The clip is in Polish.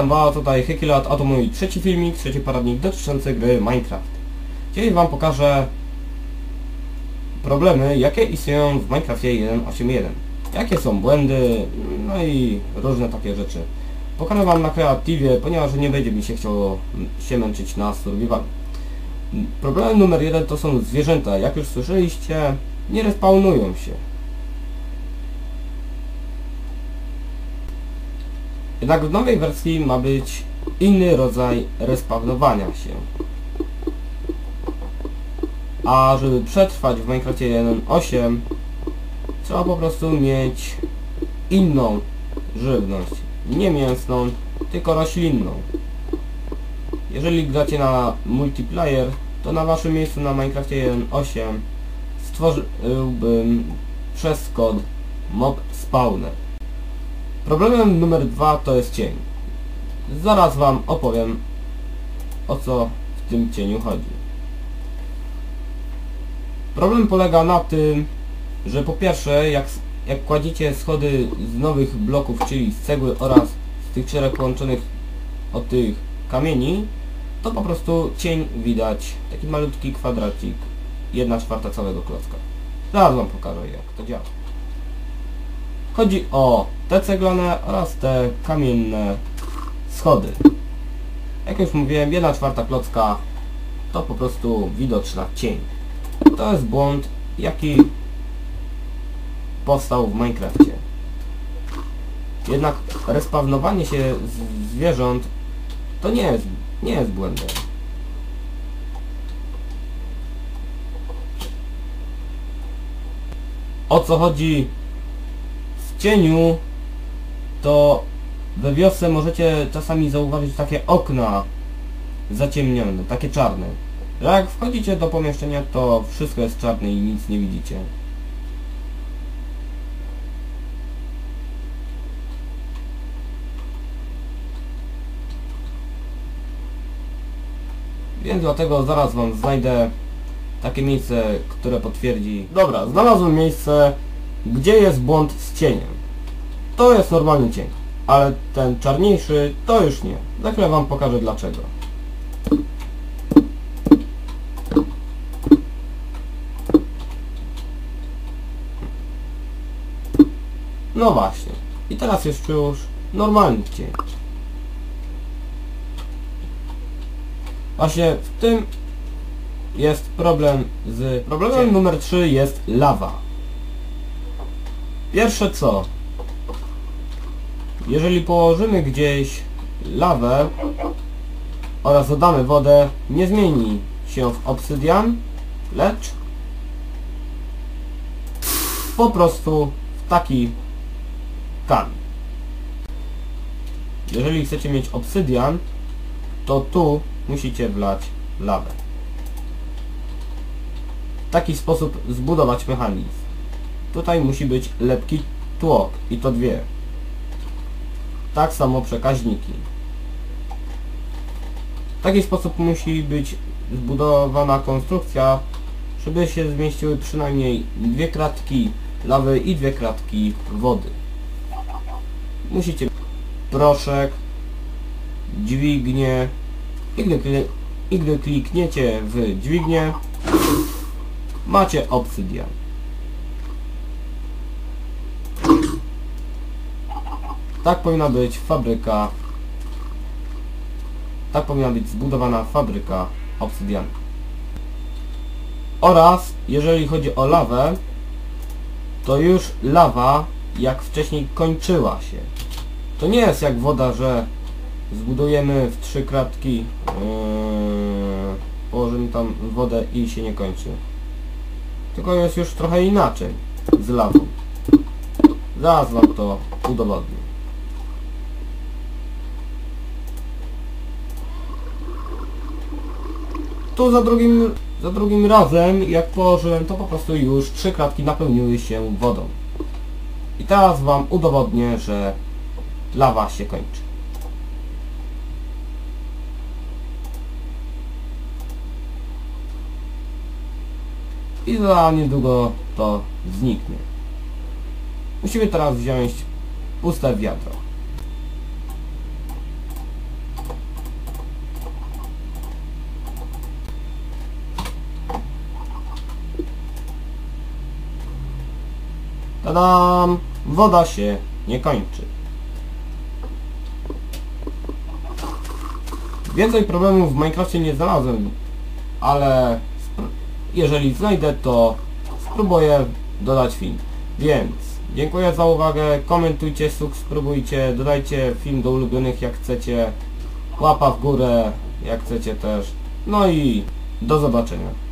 Witam Was, tutaj Hekilat, a to mój trzeci filmik, trzeci poradnik dotyczący gry Minecraft. Dzisiaj Wam pokażę problemy, jakie istnieją w Minecraftie 1.8.1. Jakie są błędy, no i różne takie rzeczy. Pokażę Wam na kreatywie, ponieważ nie będzie mi się chciało się męczyć na survival. Problem numer jeden to są zwierzęta. Jak już słyszeliście, nie respawnują się. Jednak w nowej wersji ma być inny rodzaj respawnowania się. A żeby przetrwać w Minecraftie 1.8 trzeba po prostu mieć inną żywność. Nie mięsną, tylko roślinną. Jeżeli gracie na multiplayer, to na waszym miejscu na Minecraftie 1.8 stworzyłbym przez kod mob spawner. Problemem numer dwa to jest cień. Zaraz Wam opowiem o co w tym cieniu chodzi. Problem polega na tym, że po pierwsze jak, jak kładziecie schody z nowych bloków, czyli z cegły oraz z tych czterech połączonych od tych kamieni, to po prostu cień widać, taki malutki kwadracik, jedna czwarta całego klocka. Zaraz Wam pokażę jak to działa. Chodzi o te ceglane oraz te kamienne schody. Jak już mówiłem, jedna czwarta klocka to po prostu widoczna cień. To jest błąd, jaki powstał w Minecrafcie. Jednak respawnowanie się zwierząt to nie jest, nie jest błędem. O co chodzi w cieniu, to we wiosce możecie czasami zauważyć takie okna zaciemnione, takie czarne. Jak wchodzicie do pomieszczenia, to wszystko jest czarne i nic nie widzicie. Więc dlatego zaraz wam znajdę takie miejsce, które potwierdzi... Dobra, znalazłem miejsce, gdzie jest błąd z cieniem. To jest normalny cień, ale ten czarniejszy to już nie. Za chwilę wam pokażę dlaczego. No właśnie. I teraz jest już normalny cień. Właśnie w tym jest problem z... Problemem numer 3 jest lawa. Pierwsze co? Jeżeli położymy gdzieś lawę oraz dodamy wodę, nie zmieni się w obsydian, lecz po prostu w taki kamień. Jeżeli chcecie mieć obsydian, to tu musicie wlać lawę. W taki sposób zbudować mechanizm. Tutaj musi być lepki tłok i to dwie. Tak samo przekaźniki. W taki sposób musi być zbudowana konstrukcja, żeby się zmieściły przynajmniej dwie kratki lawy i dwie kratki wody. Musicie proszek, dźwignię i gdy, i gdy klikniecie w dźwignię macie obsydian. Tak powinna być fabryka tak powinna być zbudowana fabryka obsydianu. Oraz jeżeli chodzi o lawę to już lawa jak wcześniej kończyła się. To nie jest jak woda, że zbudujemy w trzy kratki yy, położymy tam wodę i się nie kończy. Tylko jest już trochę inaczej z lawą. Zaraz wam to udowodnię. Tu za drugim, za drugim razem, jak położyłem, to po prostu już trzy kratki napełniły się wodą. I teraz wam udowodnię, że lawa się kończy. I za niedługo to zniknie. Musimy teraz wziąć puste wiadro. Tadam! Woda się nie kończy. Więcej problemów w Minecrafcie nie znalazłem, ale jeżeli znajdę, to spróbuję dodać film. Więc dziękuję za uwagę, komentujcie, subskrybujcie, dodajcie film do ulubionych jak chcecie, łapa w górę jak chcecie też. No i do zobaczenia.